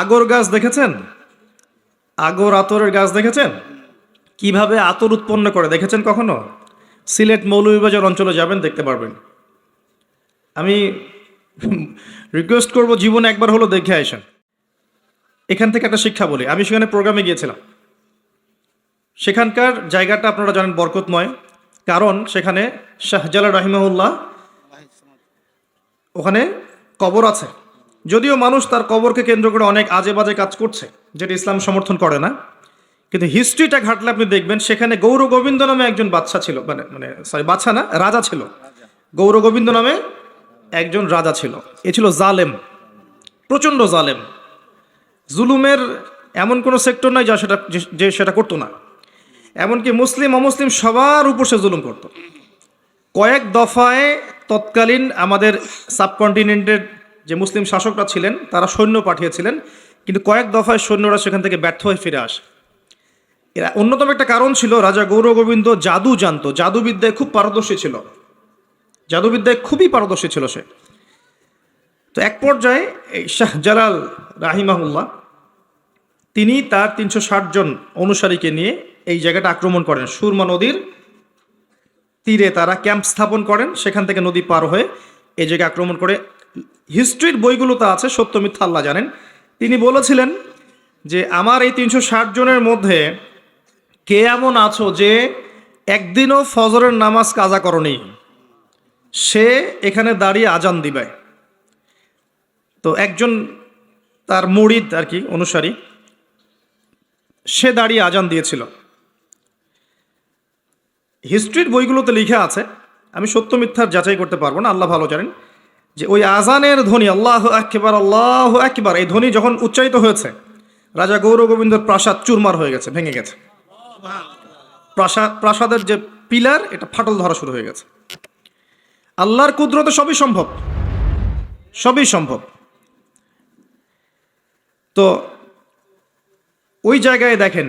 আগর গাছ দেখেছেন? আগর আতরের গাছ দেখেছেন? কীভাবে আতর উৎপন্ন করে, দেখেছেন কখনো? সিলেট মৌলভীবাজার অঞ্চলে যাবেন, দেখতে পারবেন। আমি রিকোয়েস্ট করব, জীবনে একবার হলো দেখে আসেন। এখান থেকে একটা শিক্ষা বলি। আমি সেখানে প্রোগ্রামে গিয়েছিলাম। সেখানকার জায়গাটা আপনারা জানেন বরকতময়, কারণ সেখানে শাহজালা রাহিমাহুল্লাহ ওখানে কবর আছে। যদিও মানুষ তার কবরকে কেন্দ্র করে অনেক আজে বাজে কাজ করছে, যেটা ইসলাম সমর্থন করে না। কিন্তু হিস্ট্রিটা ঘাটলে আপনি দেখবেন, সেখানে গৌর গোবিন্দ নামে একজন বাচ্চা ছিল মানে মানে সরি বাচ্চা না, রাজা ছিল। গৌর গোবিন্দ নামে একজন রাজা ছিল। এ ছিল জালেম, প্রচণ্ড জালেম। জুলুমের এমন কোনো সেক্টর নয় যা সেটা যে সেটা করতো না। এমনকি মুসলিম, অমুসলিম সবার উপর সে জুলুম করত। কয়েক দফায় তৎকালীন আমাদের সাবকন্টিনেন্টের যে মুসলিম শাসকরা ছিলেন, তারা সৈন্য পাঠিয়েছিলেন, কিন্তু কয়েক দফায় সৈন্যরা সেখান থেকে ব্যর্থ হয়ে ফিরে আসে। এরা অন্যতম একটা কারণ ছিল রাজা গৌর গোবিন্দ জাদু জানতো। জাদুবিদ্যায় খুব পারদর্শী ছিল। জাদুবিদ্যায় খুবই পারদর্শী ছিল সে। তো এক পর্যায়ে এই শাহজালাল রাহিমাহুল্লাহ, তিনি তার তিনশো ষাট জন অনুসারীকে নিয়ে এই জায়গাটা আক্রমণ করেন। সুরমা নদীর তীরে তারা ক্যাম্প স্থাপন করেন। সেখান থেকে নদী পার হয়ে এই জায়গায় আক্রমণ করে হিস্ট্রির বইগুলোতে আছে, সত্য, মিথ্যা, আল্লাহ জানেন। তিনি বলেছিলেন যে, আমার এই তিনশো ষাট জনের মধ্যে কে এমন আছো যে একদিনও ফজরের নামাজ কাজা করনি? সে এখানে দাঁড়িয়ে আজান দিবে। তো একজন তার মুরিদ আর কি, অনুসারী, সে দাঁড়িয়ে আজান দিয়েছিল। হিস্ট্রির বইগুলোতে লিখে আছে, আমি সত্য মিথ্যার যাচাই করতে পারব না, আল্লাহ ভালো জানেন। যে ওই আজানের ধ্বনি, আল্লাহ একবার আল্লাহ একবার এই ধ্বনি যখন উচ্চারিত হয়েছে, রাজা গৌর গোবিন্দর প্রাসাদ চুরমার হয়ে গেছে, ভেঙে গেছে। প্রাসাদ, প্রাসাদের যে পিলার, এটা ফাটল ধরা শুরু হয়ে গেছে। আল্লাহর কুদরতে সবই সম্ভব। সবই সম্ভব। তো ওই জায়গায় দেখেন,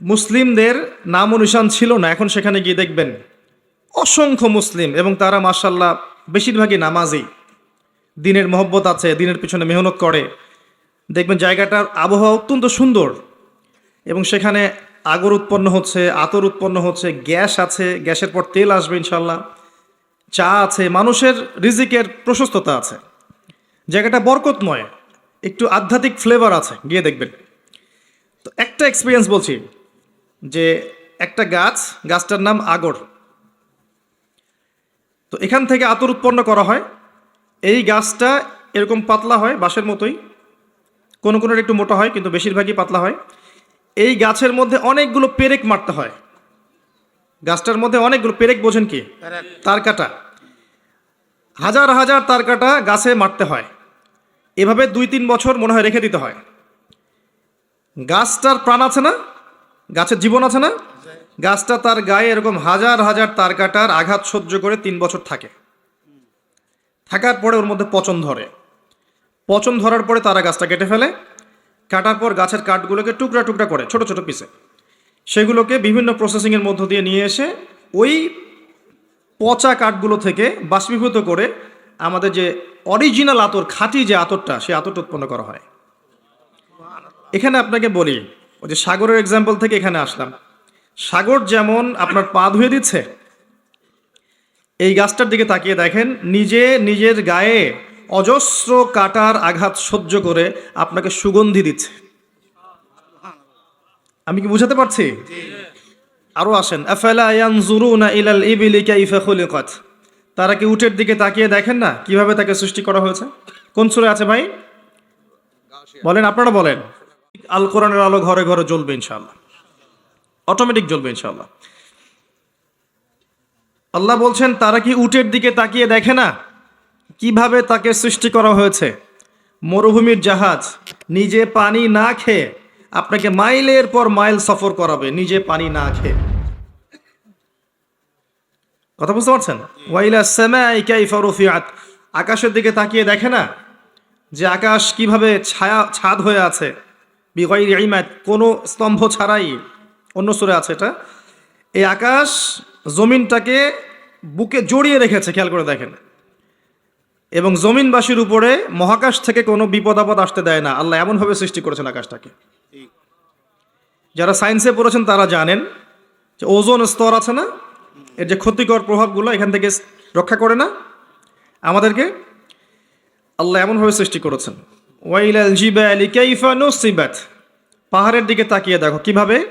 মুসলিমদের নাম অনুসান ছিল না, এখন সেখানে গিয়ে দেখবেন, অসংখ্য মুসলিম এবং তারা মার্শাল্লাহ বেশিরভাগই নামাজি। দিনের মহব্বত আছে, দিনের পিছনে মেহনত করে। দেখবেন জায়গাটার আবহাওয়া অত্যন্ত সুন্দর এবং সেখানে আগর উৎপন্ন হচ্ছে, আতর উৎপন্ন হচ্ছে, গ্যাস আছে, গ্যাসের পর তেল আসবে ইনশাল্লাহ চা আছে, মানুষের রিজিকের প্রশস্ততা আছে। জায়গাটা বরকতময়, একটু আধ্যাত্মিক ফ্লেভার আছে, গিয়ে দেখবেন। তো একটা এক্সপিরিয়েন্স বলছি, যে একটা গাছ, গাছটার নাম আগর। তো এখান থেকে আতর উৎপন্ন করা হয় এই গাছটা এরকম পাতলা হয় বাঁশের মতোই। কোনো কোনো একটু মোটা হয় কিন্তু বেশিরভাগই পাতলা হয়। এই গাছের মধ্যে অনেকগুলো পেরেক মারতে হয়। গাছটার মধ্যে অনেকগুলো পেরেক বোঝেন কি? তার কাটা। হাজার হাজার তার কাটা গাছে মারতে হয়। এভাবে দুই তিন বছর মনে হয় রেখে দিতে হয়। গাছটার প্রাণ আছে না? গাছের জীবন আছে না? গাছটা তার গায়ে এরকম হাজার হাজার তার কাটার আঘাত সহ্য করে তিন বছর থাকে। থাকার পরে ওর মধ্যে পচন ধরে। পচন ধরার পরে তারা গাছটা কেটে ফেলে, কাটার পর গাছের কাঠগুলোকে টুকরা টুকরা করে, ছোট ছোট পিসে সেগুলোকে বিভিন্ন প্রসেসিংয়ের মধ্য দিয়ে নিয়ে এসে ওই পচা কাঠগুলো থেকে বাষ্পীভূত করে আমাদের যে অরিজিনাল আতর, খাঁটি যে আতরটা সেই আতরটা উৎপন্ন করা হয়। এখানে আপনাকে বলি, ওই যে সাগরের এক্সাম্পল থেকে এখানে আসলাম। সাগর যেমন আপনার পা ধুয়ে দিচ্ছে এই গাছটার দিকে তাকিয়ে দেখেন, নিজে নিজের গায়ে অজস্র কাটার আঘাত সহ্য করে আপনাকে সুগন্ধি দিচ্ছে। আমি কি বুঝাতে পারছি? আরও আসেন তারা কি উটের দিকে তাকিয়ে দেখেন না কীভাবে তাকে সৃষ্টি করা হয়েছে? কোন সূরা আছে ভাই? বলেন, আপনারা বলেন। আল কোরআনের আলো ঘরে ঘরে জ্বলবে ইনশাআল্লাহ। অটোমেটিক জ্বলবে ইনশাআল্লাহ। আল্লাহ বলছেন, তারা কি উটের দিকে তাকিয়ে দেখে না? কীভাবে তাকে সৃষ্টি করা হয়েছে? মরুভূমির জাহাজ, নিজে পানি না খেয়ে আপনাকে মাইলের পর মাইল সফর করাবে, নিজে পানি না খেয়ে। কথা বুঝতে পারছেন? ওয়াইলা সামাই কাইফা রুফিআত। আকাশের দিকে তাকিয়ে দেখে না যে আকাশ কীভাবে ছায়া, ছাদ হয়ে আছে? বিগয়রি ইমাত কোনো স্তম্ভ ছাড়াই। অন্য সুরে আছে এটা। এই আকাশ জমিনটাকে বুকে জড়িয়ে রেখেছে, খেয়াল করে দেখেন। এবং জমিনবাসীর উপরে মহাকাশ থেকে কোনো বিপদ আপদ আসতে দেয় না। আল্লাহ এমনভাবে সৃষ্টি করেছেন আকাশটাকে। যারা সায়েন্সে পড়েছেন তারা জানেন যে ওজোন স্তর আছে না, এর যে ক্ষতিকর প্রভাবগুলো এখান থেকে রক্ষা করে না। আমাদেরকে আল্লাহ এমনভাবে সৃষ্টি করেছেন। ওয়াইলাল জিবালি কাইফা নুসিবাত। পাহাড়ের দিকে তাকিয়ে দেখো, কীভাবে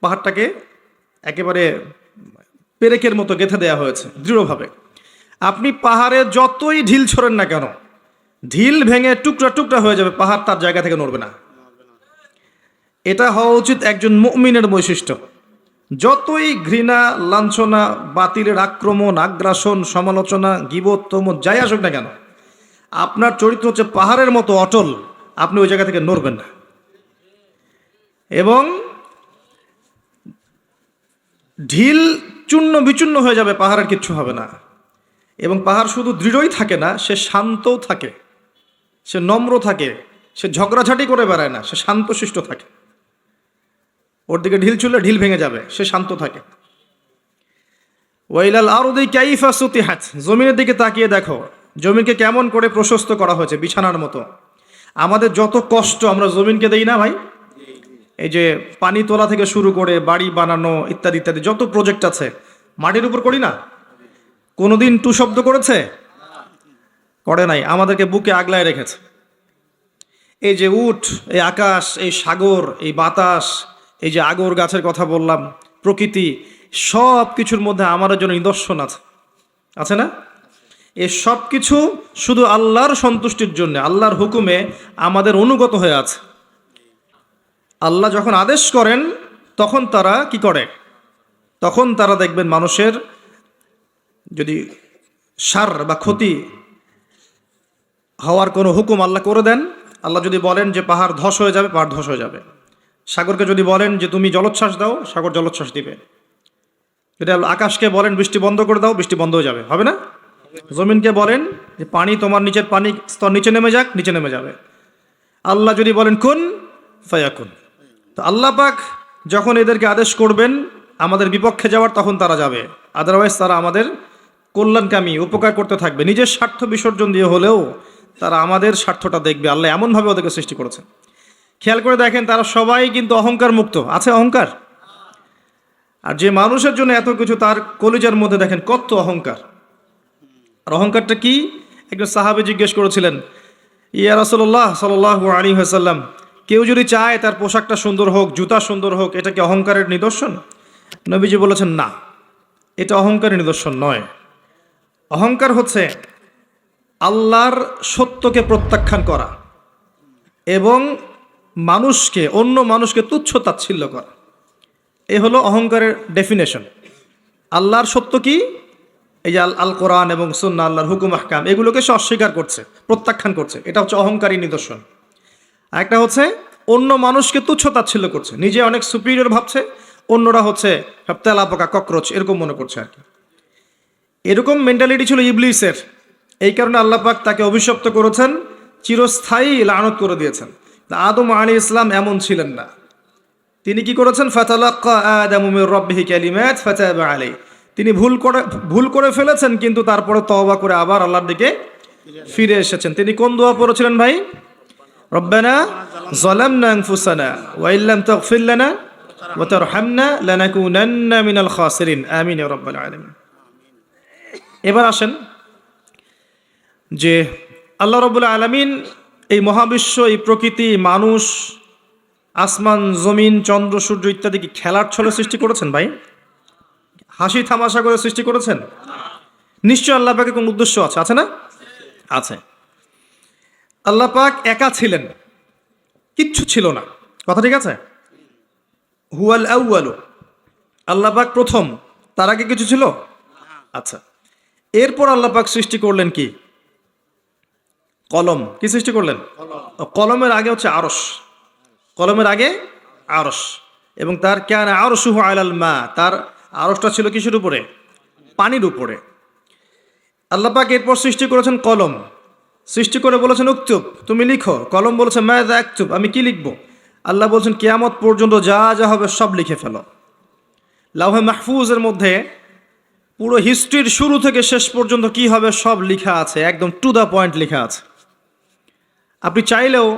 পাহাড়টাকে একেবারে পেরেকের মতো গেঁথে দেওয়া হয়েছে, দৃঢ়ভাবে। আপনি পাহাড়ে যতই ঢিল ছড়েন না কেন, ঢিল ভেঙে টুকরা টুকরা হয়ে যাবে, পাহাড় তার জায়গা থেকে নড়বে না। এটা হওয়া উচিত একজন মুমিনের বৈশিষ্ট্য। যতই ঘৃণা, লাঞ্ছনা, বাতিলের আক্রমণ, আগ্রাসন, সমালোচনা, গিবোত্তম, যাই আসুক না কেন, আপনার চরিত্র হচ্ছে পাহাড়ের মতো অটল, আপনি ওই জায়গা থেকে নড়বেন না। এবং ঢিল চূর্ণ বিচূর্ণ হয়ে যাবে, পাহাড়ের কিচ্ছু হবে না। এবং পাহাড় শুধু দৃঢ়ই থাকে না, সে শান্তও থাকে, সে নম্র থাকে, সে ঝগড়াঝাটি করে বেড়ায় না, সে শান্তশিষ্ট থাকে। ওর দিকে ঢিল চুললে ঢিল ভেঙে যাবে, সে শান্ত থাকে। ওয়াইলাল আরদি কাইফা সুতিহাত, জমিনের দিকে তাকিয়ে দেখো, জমিনকে কেমন করে প্রশস্ত করা হয়েছে বিছানার মতো। আমাদের যত কষ্ট আমরা জমিনকে দেই না ভাই এই যে পানি তোলা থেকে শুরু করে বাড়ি বানানো ইত্যাদি ইত্যাদি, যত প্রজেক্ট আছে, মাটির উপর করি না? কোনোদিন টু শব্দ করেছে? করে নাই, আমাদেরকে বুকে আগলায় রেখেছে। এই যে উঠ, এই আকাশ, এই সাগর, এই বাতাস, এই যে আগর গাছের কথা বললাম, প্রকৃতি সব কিছুর মধ্যে আমাদের জন্য নিদর্শন আছে। আছে না? এই সব কিছু শুধু আল্লাহর সন্তুষ্টির জন্য, আল্লাহর হুকুমে আমাদের অনুগত হয়ে আছে। আল্লাহ যখন আদেশ করেন, তখন তারা কি করে? তখন তারা দেখবেন মানুষের যদি সার বা ক্ষতি হওয়ার কোনো হুকুম আল্লাহ করে দেন, আল্লাহ যদি বলেন যে পাহাড় ধস হয়ে যাবে, পাহাড় ধস হয়ে যাবে। সাগরকে যদি বলেন যে তুমি জলোচ্ছ্বাস দাও, সাগর জলোচ্ছ্বাস দিবে। যদি আকাশকে বলেন বৃষ্টি বন্ধ করে দাও, বৃষ্টি বন্ধ হয়ে যাবে। হবে না? জমিনকে বলেন যে পানি তোমার নিচের পানি স্তর নিচে নেমে যাক, নিচে নেমে যাবে। আল্লাহ যদি বলেন, কোন ফায়াকুন। তো আল্লাহ পাক যখন এদেরকে আদেশ করবেন আমাদের বিপক্ষে যাওয়ার, তখন তারা যাবে। আদারওয়াইজ তারা আমাদের কল্যাণকামী, উপকার করতে থাকবে। নিজের স্বার্থ বিসর্জন দিয়ে হলেও তারা আমাদের স্বার্থটা দেখবে। আল্লাহ এমনভাবে ওদেরকে সৃষ্টি করেছেন। খেয়াল করে দেখেন, তারা সবাই কিন্তু অহংকার মুক্ত। আছে অহংকার? আর যে মানুষের জন্য এত কিছু, তার কলিজার মধ্যে দেখেন কত অহংকার। আর অহংকারটা কি? একজন সাহাবে জিজ্ঞেস করেছিলেন, ইয়া রসল্লাহ সাল্লাহ আলী হাসাল্লাম কেউ যদি চায় তার পোশাকটা সুন্দর হোক, জুতা সুন্দর হোক, এটা কি অহংকারের নিদর্শন? নবীজি বলেছেন, না, এটা অহংকারের নিদর্শন নয়। অহংকার হচ্ছে আল্লাহর সত্যকে প্রত্যাখ্যান করা এবং মানুষকে, অন্য মানুষকে তুচ্ছ তাচ্ছিল্য করা। এ হলো অহংকারের ডেফিনেশন আল্লাহর সত্য কি? এই যে আল আল কোরআন এবং সুন্না আল্লাহর হুকুম, আহকাম, এগুলোকে সে অস্বীকার করছে, প্রত্যাখ্যান করছে। এটা হচ্ছে অহংকারী নিদর্শন। একটা হচ্ছে, অন্য মানুষকে তুচ্ছ তাচ্ছিল্য করছে। নিজে অনেক সুপিরিয়র ভাবছে, অন্যরা হচ্ছে সব তেলা পোকা, ককরোচ, এরকম মনে করছে আর কি। এরকম মেন্টালিটি ছিল ইবলিসের। এই কারণে আল্লাহ পাক তাকে অভিশপ্ত করেছেন, চিরস্থায়ী লানত করে দিয়েছেন। আদম আলী ইসলাম এমন ছিলেন না। তিনি কি করেছেন? আলাইহি। তিনি ভুল করে ভুল করে ফেলেছেন, কিন্তু তারপরে তওবা করে আবার আল্লাহর দিকে ফিরে এসেছেন। তিনি কোন দোয়া পড়েছিলেন ভাই? রব্বানা যালামনা আনফুসানা ওয়া ইল্লাম তাগফির লানা ওয়া তারহামনা লানাকুনান্না মিনাল খাসিরিন। আমিন ইয়া রাব্বাল আলামিন। এবার আসেন যে আল্লাহ রবুল্লা আলমিন এই মহাবিশ্ব, এই প্রকৃতি, মানুষ, আসমান, জমিন, চন্দ্র, সূর্য ইত্যাদি কি খেলার ছলে সৃষ্টি করেছেন ভাই? হাসি থামাশা করে সৃষ্টি করেছেন? নিশ্চয় আল্লাহ পাকে কোন উদ্দেশ্য আছে? আছে না? আছে। আল্লাহ পাক একা ছিলেন। কিচ্ছু ছিল না। কথা ঠিক আছে? হুয়াল আউয়ালু। আল্লাহ পাক প্রথম। তার আগে কিছু ছিল? আচ্ছা। এরপর আল্লাহ পাক সৃষ্টি করলেন কি? কলম। কি সৃষ্টি করলেন? কলমের আগে হচ্ছে আরস কলমের আগে আরস এবং তার কেন আরসুহ আলাল মা। তার আরসটা ছিল কিসের উপরে? পানির উপরে। আল্লাহ পাক এরপর সৃষ্টি করেছেন কলম। সৃষ্টি করে বলেছেন উক্তুব, তুমি লিখো, কলম বলেছে ম্যাদ একতুব আমি কি লিখব? আল্লাহ বলছেন, কেয়ামত পর্যন্ত যা যা হবে সব লিখে ফেলো। লাউহে মাহফুজের মধ্যে পুরো হিস্ট্রির শুরু থেকে শেষ পর্যন্ত কি হবে সব লেখা আছে, একদম টু দ্য পয়েন্ট লেখা আছে। আপনি চাইলেও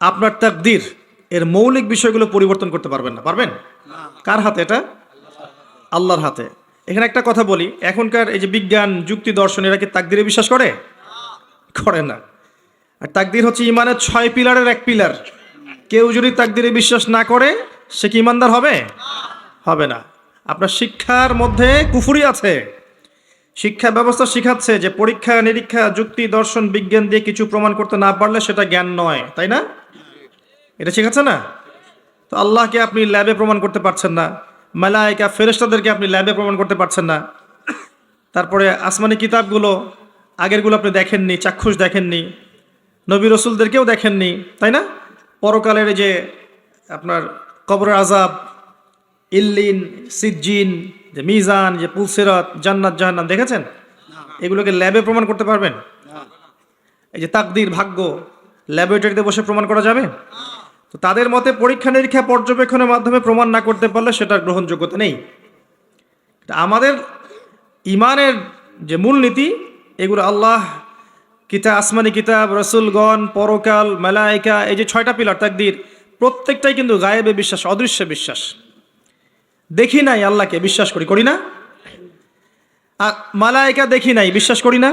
আপনার তাকদির, এর মৌলিক বিষয়গুলো পরিবর্তন করতে পারবেন না। পারবেন? কার হাতে এটা? আল্লাহর হাতে। এখানে একটা কথা বলি, এখনকার এই যে বিজ্ঞান, যুক্তি, দর্শন, এরা কি তাকদিরে বিশ্বাস করে? করে না। আর তাকদির হচ্ছে ইমানের ছয় পিলারের এক পিলার। কেউ যদি তাকদিরে বিশ্বাস না করে, সে কি ইমানদার হবে? হবে না। আপনার শিক্ষার মধ্যে কুফুরি আছে। শিক্ষা ব্যবস্থা শিখাচ্ছে যে পরীক্ষা, নিরীক্ষা, যুক্তি, দর্শন, বিজ্ঞান দিয়ে কিছু প্রমাণ করতে না পারলে সেটা জ্ঞান নয়, তাই না? এটা শেখাচ্ছে না? তো আল্লাহকে আপনি ল্যাবে প্রমাণ করতে পারছেন না। মালায়িকা ফেরেস্তাদেরকে আপনি ল্যাবে প্রমাণ করতে পারছেন না। তারপরে আসমানি কিতাবগুলো আগেরগুলো আপনি দেখেননি, চাক্ষুষ দেখেননি, নবী রসুলদেরকেও দেখেননি, তাই না? পরকালের যে আপনার কবর আজাব ইল্লিন, সিজ্জিন, যে মিজান, যে পুলসিরাত, জান্নাত, জাহান্নাম, দেখেছেন? এগুলোকে ল্যাবে প্রমাণ করতে পারবেন? এই যে তাকদির, ভাগ্য, ল্যাবরেটরিতে বসে প্রমাণ করা যাবে? তো তাদের মতে পরীক্ষা নিরীক্ষা পর্যবেক্ষণের মাধ্যমে প্রমাণ না করতে পারলে সেটার গ্রহণযোগ্যতা নেই। আমাদের ইমানের যে মূলনীতি এগুলো আল্লাহ, কিতাব, আসমানি কিতাব, রসুলগণ, পরকাল, মেলাইকা, এই যে ছয়টা পিলার, তাকদির, প্রত্যেকটাই কিন্তু গায়েবে বিশ্বাস, অদৃশ্যে বিশ্বাস। দেখি নাই আল্লাহকে, বিশ্বাস করি করি না? আর মালাইকা দেখি নাই, বিশ্বাস করি না?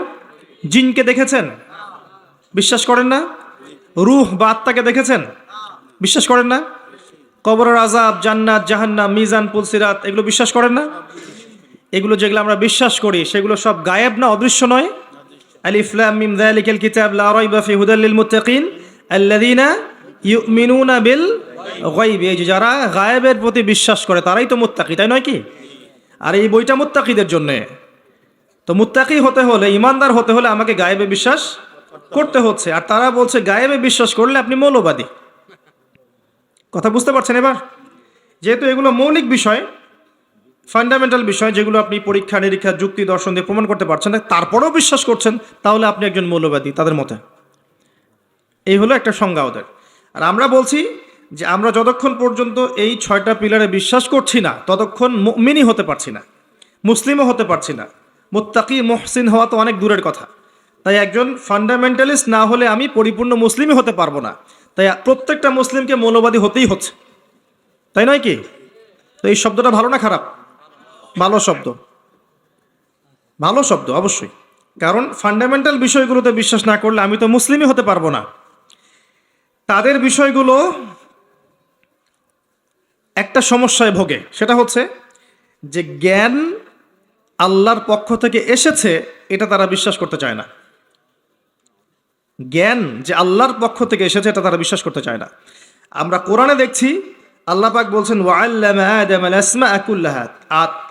জিনকে দেখেছেন? বিশ্বাস করেন না? রুহ বা আত্মাকে দেখেছেন? বিশ্বাস করেন না? কবরের আজাব জান্নাত, জাহান্নাম, মিজান, পুলসিরাত, এগুলো বিশ্বাস করেন না? এগুলো যেগুলো আমরা বিশ্বাস করি, সেগুলো সব গায়েব না, অদৃশ্য নয়। আলিফলাম মিম যালিকাল কিতাব, লা রাইবা ফি হুদাল লিল মুত্তাকিন, আল্লাযীনা ইউমিনুনা বিল গায়ব। এই যারা গায়েবের প্রতি বিশ্বাস করে, তারাই তো মুত্তাকি, তাই নয় কি? আর এই বইটা মুত্তাকিদের জন্যে। তো মুত্তাকি হতে হলে, ইমানদার হতে হলে আমাকে গায়েবে বিশ্বাস করতে হচ্ছে। আর তারা বলছে, গায়েবে বিশ্বাস করলে আপনি মৌলবাদী। কথা বুঝতে পারছেন এবার? যেহেতু এগুলো মৌলিক বিষয় ফান্ডামেন্টাল বিষয় যেগুলো আপনি পরীক্ষা, নিরীক্ষা, যুক্তি, দর্শন দিয়ে প্রমাণ করতে পারছেন না, তারপরেও বিশ্বাস করছেন, তাহলে আপনি একজন মৌলবাদী তাদের মতে। এই হলো একটা সংজ্ঞা ওদের। আর আমরা বলছি যে আমরা যতক্ষণ পর্যন্ত এই ছয়টা পিলারে বিশ্বাস করছি না, ততক্ষণ মিনি হতে পারছি না, মুসলিমও হতে পারছি না। মোত্তাকি, মহসিন হওয়া তো অনেক দূরের কথা। তাই একজন ফান্ডামেন্টালিস্ট না হলে আমি পরিপূর্ণ মুসলিমই হতে পারব না। তাই প্রত্যেকটা মুসলিমকে মৌলবাদী হতেই হচ্ছে। তাই নয় কি? তো এই শব্দটা ভালো না খারাপ? ভালো শব্দ। ভালো শব্দ, অবশ্যই। কারণ ফান্ডামেন্টাল বিষয়গুলোতে বিশ্বাস না করলে আমি তো মুসলিমই হতে পারব না। তাদের বিষয়গুলো একটা সমস্যায় ভোগে। সেটা হচ্ছে যে জ্ঞান আল্লাহর পক্ষ থেকে এসেছে, এটা তারা বিশ্বাস করতে চায় না। জ্ঞান যে আল্লাহর পক্ষ থেকে এসেছে, এটা তারা বিশ্বাস করতে চায় না। আমরা কোরআনে দেখছি আল্লাহ পাক বলছেন ওয়াল্লামা আদম আল আসমা আকুল্লাহাত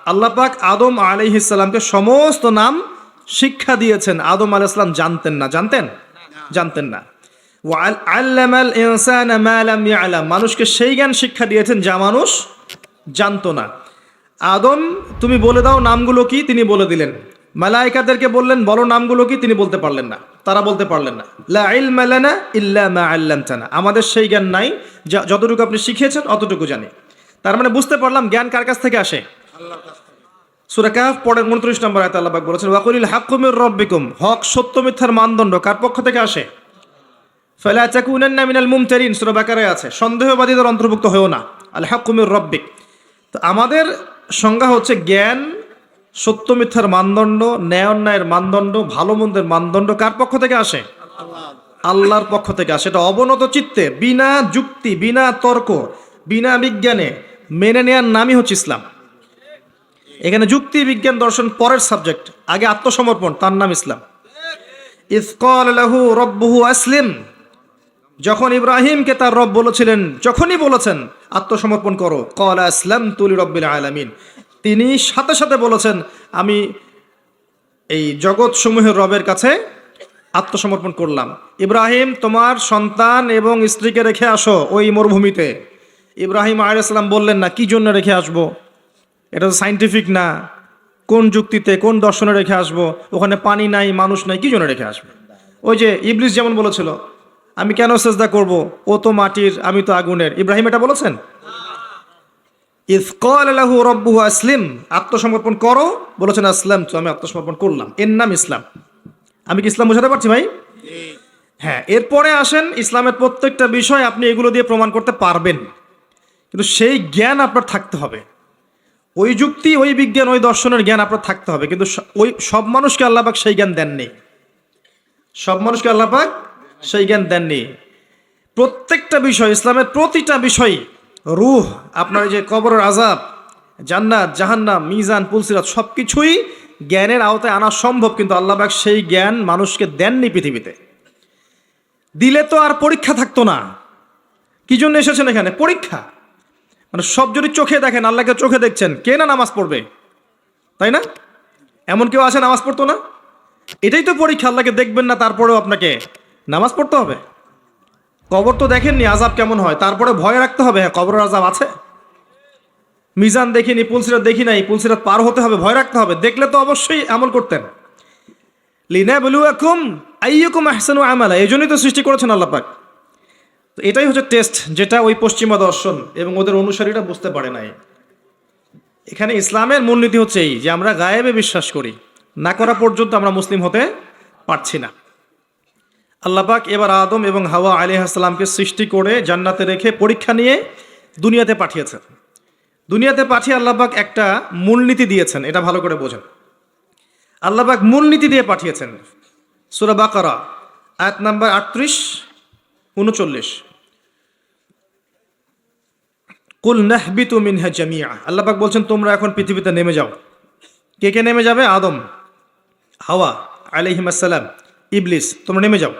আল্লাহ পাক আদম আলাইহিসসালামকে সমস্ত নাম শিক্ষা দিয়েছেন। আদম আলাইহিসসালাম জানতেন না। জানতেন? জানতেন না। আল্লামাল ইনসান মা লাম ইয়ালাম। মানুষকে সেই জ্ঞান শিক্ষা দিয়েছেন যা মানুষ জানতো না। আদম, তুমি বলে দাও নামগুলো কি? তিনি বলে দিলেন। মালাইকাদেরকে বললেন বলো নামগুলো কি? তিনি বলতে পারলেন না। তারা বলতে পারলেন না। লা ইলমা লানা ইল্লা মা আল্লামতানা। আমাদের সেই জ্ঞান নাই যা যতটুকু আপনি শিখিয়েছেন অতটুকু জানি। তার মানে বুঝতে পারলাম জ্ঞান কার কাছ থেকে আসে? সূরা কাহফ পড়েন 29 নম্বর আয়াতে আল্লাহ বলেছেন ওয়াকুলিল হাক্কুমির রব্বিকুম। হক সত্য মিথ্যার মানদণ্ড কার পক্ষ থেকে আসে? ফালা তাকুনান্না মিনাল মুমতারিন সূরা বাকারায় আছে। সন্দেহবাদীদের অন্তর্ভুক্ত হয়েও না। আল হাক্কুমির রব্বিক। তো আমাদের সংজ্ঞা হচ্ছে জ্ঞান সত্য মিথ্যার মানদণ্ড ন্যায় অন্যায়ের মানদণ্ড ভালো মন্দের মানদণ্ড কার পক্ষ থেকে আসে? আল্লাহর পক্ষ থেকে আসে। এটা অবনত চিত্তে, বিনা যুক্তি, বিনা তর্ক, বিনা বিজ্ঞানে মেনে নেওয়ার নামই হচ্ছে ইসলাম। এখানে যুক্তি, বিজ্ঞান, দর্শন পরের সাবজেক্ট, আগে আত্মসমর্পণ, তার নাম ইসলাম। লাহু রব্বহু আসলিম। যখন ইব্রাহিমকে তার রব বলেছিলেন, যখনই বলেছেন, আত্মসমর্পণ করো। কল আসলাম তুলি রব্বিল আলামিন। তিনি সাথে সাথে বলেছেন, আমি এই জগৎ সমূহের রবের কাছে আত্মসমর্পণ করলাম। ইব্রাহিম, তোমার সন্তান এবং স্ত্রীকে রেখে আসো ওই মরুভূমিতে। ইব্রাহিম আলাইসাল্লাম বললেন, না, কি জন্য রেখে আসব? এটা তো সাইন্টিফিক না। কোন যুক্তিতে, কোন দর্শনে রেখে আসব? ওখানে পানি নাই, মানুষ নাই, কি জন্য রেখে আসব? ওই যে ইবলিস যেমন বলেছিল, আমি কেন সেজদা করব? ও তো মাটির, আমি তো আগুনের। ইব্রাহিম এটা বলেছেন? ইফকল রব্বুহু আসলিম, আত্মসমর্পণ করো। বলেছেন আসলাম তো আমি আত্মসমর্পণ করলাম। এর নাম ইসলাম। আমি কি ইসলাম বোঝাতে পারছি ভাই? হ্যাঁ এরপরে আসেন, ইসলামের প্রত্যেকটা বিষয় আপনি এগুলো দিয়ে প্রমাণ করতে পারবেন। কিন্তু সেই জ্ঞান আপনার থাকতে হবে। ওই যুক্তি, ওই বিজ্ঞান, ওই দর্শনের জ্ঞান আপনার থাকতে হবে। কিন্তু ওই সব মানুষকে আল্লাপাক সেই জ্ঞান দেননি। সব মানুষকে আল্লাপাক সেই জ্ঞান দেননি। প্রত্যেকটা বিষয়, ইসলামের প্রতিটা বিষয় রুহ, আপনার যে কবরের আজাব জান্নাত, জাহান্নাম, মিজান, পুলসিরাত সব কিছুই জ্ঞানের আওতায় আনা সম্ভব, কিন্তু আল্লাহবাক সেই জ্ঞান মানুষকে দেননি পৃথিবীতে। দিলে তো আর পরীক্ষা থাকতো না। কি জন্য এসেছেন এখানে? পরীক্ষা। মানে সব যদি চোখে দেখেন, আল্লাহকে চোখে দেখছেন, কে না নামাজ পড়বে? তাই না? এমন কেউ আছে নামাজ পড়তো না? এটাই তো পরীক্ষা, আল্লাহকে দেখবেন না, তারপরেও আপনাকে নামাজ পড়তে হবে। কবর তো দেখেননি আজাব কেমন হয়? তারপরে ভয় রাখতে হবে হ্যাঁ কবরের আজাব আছে? মিজান দেখিনি, পুলসিরাত দেখি নাই, পুলসিরাত পার হতে হবে, ভয় রাখতে হবে। দেখলে তো অবশ্যই আমল করতেন। লিনা বলুয়াকুম আইয়ুকুম আহসানু আমালা, এই জন্যই তো সৃষ্টি করেছেন আল্লাহ পাক। তো এটাই হচ্ছে টেস্ট যেটা ওই পশ্চিমা দর্শন এবং ওদের অনুসারীরা বুঝতে পারে নাই। এখানে ইসলামের মূলনীতি হচ্ছে এই, যে আমরা গায়েবে বিশ্বাস করি, না করা পর্যন্ত আমরা মুসলিম হতে পারছি না। আল্লাপাক এবার আদম এবং হাওয়া আলী আসসালামকে সৃষ্টি করে জান্নাতে রেখে পরীক্ষা নিয়ে দুনিয়াতে পাঠিয়েছেন। দুনিয়াতে পাঠিয়ে আল্লাপাক একটা মূলনীতি দিয়েছেন, এটা ভালো করে বোঝেন। আল্লাপাক মূলনীতি দিয়ে পাঠিয়েছেন, সুরা বাকারা, আয়াত নাম্বার আটত্রিশ, উনচল্লিশ। কুল নাহবিতু মিনহা জামিয়া আল্লাপাক বলছেন, তোমরা এখন পৃথিবীতে নেমে যাও। কে কে নেমে যাবে? আদম, হাওয়া আলাইহিম আসসালাম, ইবলিস, তোমরা নেমে যাও।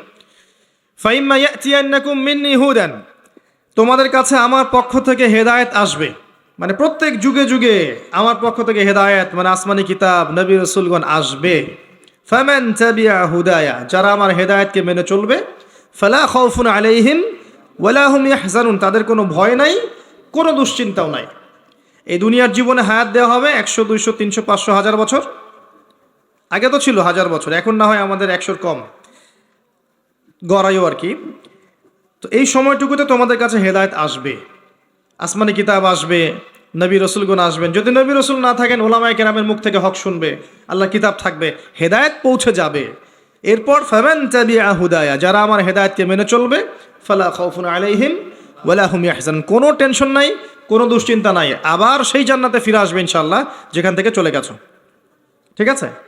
ফাইম্মা ইয়াতিয়ান্নাকুম মিন্নি হুদান। তোমাদের কাছে আমার পক্ষ থেকে হেদায়েত আসবে। মানে প্রত্যেক যুগে যুগে আমার পক্ষ থেকে হেদায়েত মানে আসমানি কিতাব, নবী রসুলগণ আসবে। ফামান তাবিয়া হুদায়া, যারা আমার হেদায়েতকে মেনে চলবে, ফালা খাউফুন আলাইহিম ওয়ালা হুম ইয়াহজানুন, তাদের কোনো ভয় নাই, কোনো দুশ্চিন্তাও নাই। এই দুনিয়ার জীবনে হায়াত দেওয়া হবে একশো, দুইশো, তিনশো, পাঁচশো, হাজার বছর। আগে তো ছিল হাজার বছর, এখন না হয় আমাদের একশোর কম। গড়াইও আর কি। তো এই সময়টুকুতে তোমাদের কাছে হেদায়েত আসবে। আসমানি কিতাব আসবে, নবী রসুলগুন আসবেন। যদি নবী রসুল না থাকেন, ওলামায় কেরামের মুখ থেকে হক শুনবে আল্লাহ কিতাব থাকবে, হেদায়েত পৌঁছে যাবে। এরপর ফামান তাবিআ হুদায়া, যারা আমার হেদায়েতকে মেনে চলবে, ফালা খাউফুন আলাইহিম ওয়ালা হুম ইয়াহজানুন। কোনো টেনশন নাই, কোনো দুশ্চিন্তা নাই। আবার সেই জান্নাতে ফিরে আসবে ইনশাল্লাহ যেখান থেকে চলে গেছো। ঠিক আছে?